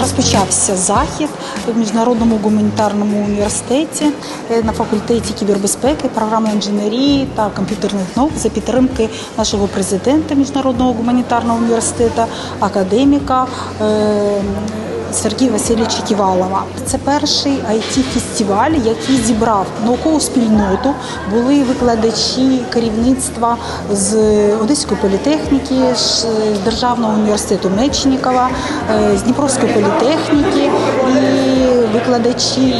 Розпочався захід в міжнародному гуманітарному університеті е, на факультеті кібербезпеки, програми інженерії та комп'ютерних наук за підтримки нашого президента міжнародного гуманітарного університету, академіка. Сергія Васильовича Ківалова. Це перший it фестиваль який зібрав наукову спільноту. Були викладачі керівництва з Одеської політехніки, з Державного університету Мечникова, е, з Дніпровської політехніки і викладачі,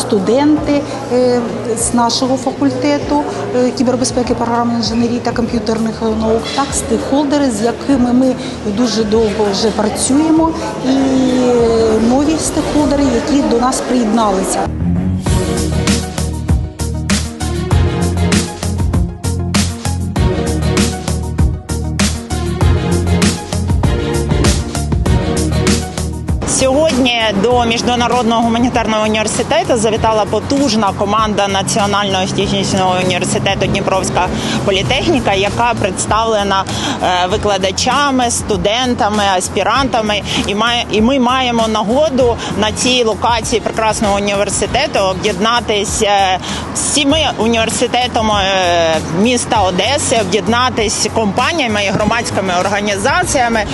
студенти е, з нашого факультету е, кібербезпеки, програми інженерії та комп'ютерних наук, так стейкхолдери, з якими ми дуже довго вже працюємо, і нові стейкхолдери, які до нас приєдналися. Сьогодні до міжнародного гуманітарного університету завітала потужна команда Національного технічного університету Дніпровська політехніка, яка представлена е, викладачами, студентами, аспірантами. І має і ми маємо нагоду на цій локації прекрасного університету об'єднатися е, з цими університетами е, міста Одеси, об'єднатися компаніями і громадськими організаціями.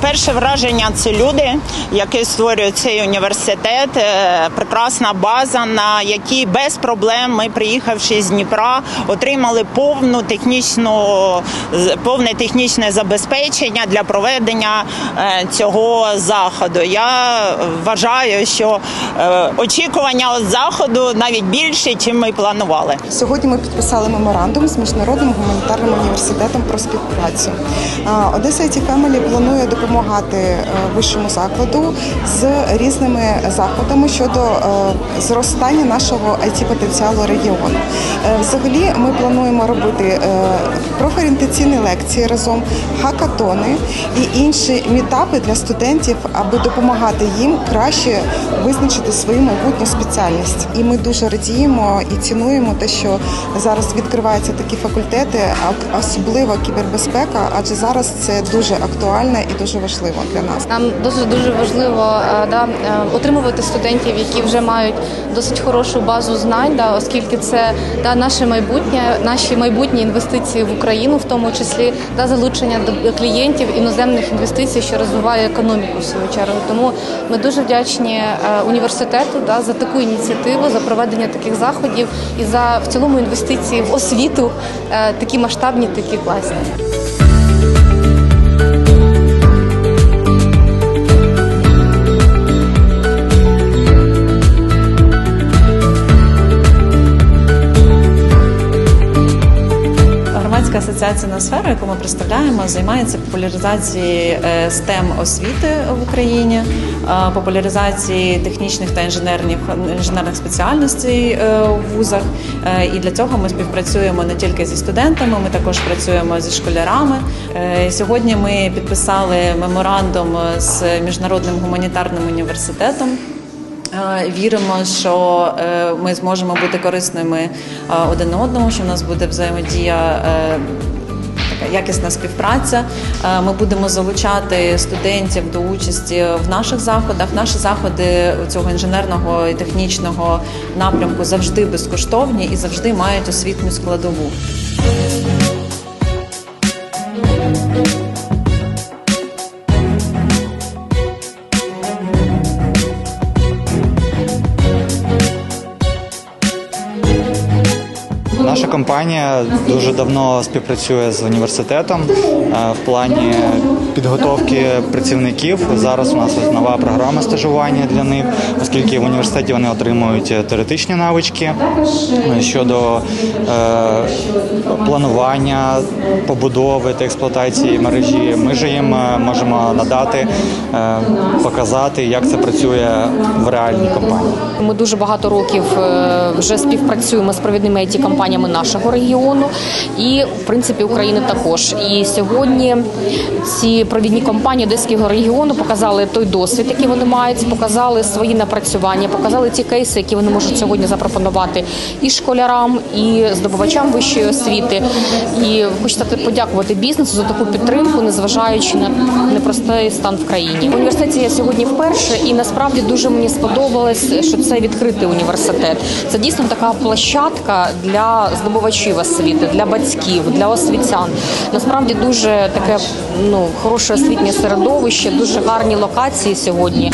Перше враження це люди, які створюють цей університет. Е, Прекрасна база, на якій без проблем ми, приїхавши з Дніпра, отримали повну технічну повне технічне забезпечення для проведення е, цього заходу. Я вважаю, що е, очікування заходу навіть більше, ніж ми планували. Сьогодні ми підписали меморандум з міжнародним гуманітарним університетом про співпрацю. Одеса IT Family планує допомагати е, вищому закладу з різними заходами щодо е, зростання нашого it потенціалу регіону. Е, Взагалі, ми плануємо робити е, профорієнтаційні лекції разом, хакатони і інші мітапи для студентів, аби допомагати їм краще визначити свою майбутню спеціальність. І ми дуже радіємо і цінуємо те, що зараз відкриваються такі факультети, особливо кібербезпека, адже зараз це дуже актуально і дуже важливо для нас. Нам дуже дуже важливо да, е, отримувати студентів, які вже мають досить хорошу базу знань, да, оскільки це да, наше майбутнє, наші майбутні інвестиції в Україну, в тому числі да, залучення до клієнтів іноземних інвестицій, що розвиває економіку в свою чергу. Тому ми дуже вдячні е, університету да, за таку ініціативу, за проведення таких заходів і за в цілому інвестиції в освіту, е, такі масштабні, такі класні. Громадська асоціація «Ноосфера», яку ми представляємо, займається популяризацією е, STEM освіти в Україні, е, популяризації технічних та інженерних інженерних спеціальностей в вузах. Е, І для цього ми співпрацюємо не тільки зі студентами, ми також працюємо зі школярами. Сьогодні ми підписали меморандум з міжнародним гуманітарним університетом. Е, Віримо, що е, ми зможемо бути корисними е, один одному, що в нас буде взаємодія. Така якісна співпраця. Ми будемо залучати студентів до участі в наших заходах. Наші заходи цього інженерного і технічного напрямку завжди безкоштовні і завжди мають освітню складову. Наша компанія дуже давно співпрацює з університетом е, в плані підготовки працівників. Зараз у нас нова програма стажування для них, оскільки в університеті вони отримують теоретичні навички е, щодо е, планування, побудови та експлуатації мережі. Ми ж їм е, можемо надати, е, показати, як це працює в реальній компанії. Ми дуже багато років е, вже співпрацюємо з провідними it компаніями нашої нашого регіону і в принципі України також. І сьогодні ці провідні компанії Одеського регіону показали той досвід, який вони мають, показали свої напрацювання, показали ті кейси, які вони можуть сьогодні запропонувати і школярам, і здобувачам вищої освіти. І хочеться подякувати бізнесу за таку підтримку, незважаючи на непростий стан в країні. В університеті я сьогодні вперше, і насправді дуже мені сподобалось, що це відкритий університет. Це дійсно така площадка здобувачів освіти, для батьків, для освітян. Насправді дуже таке ну хороше освітнє середовище, дуже гарні локації сьогодні.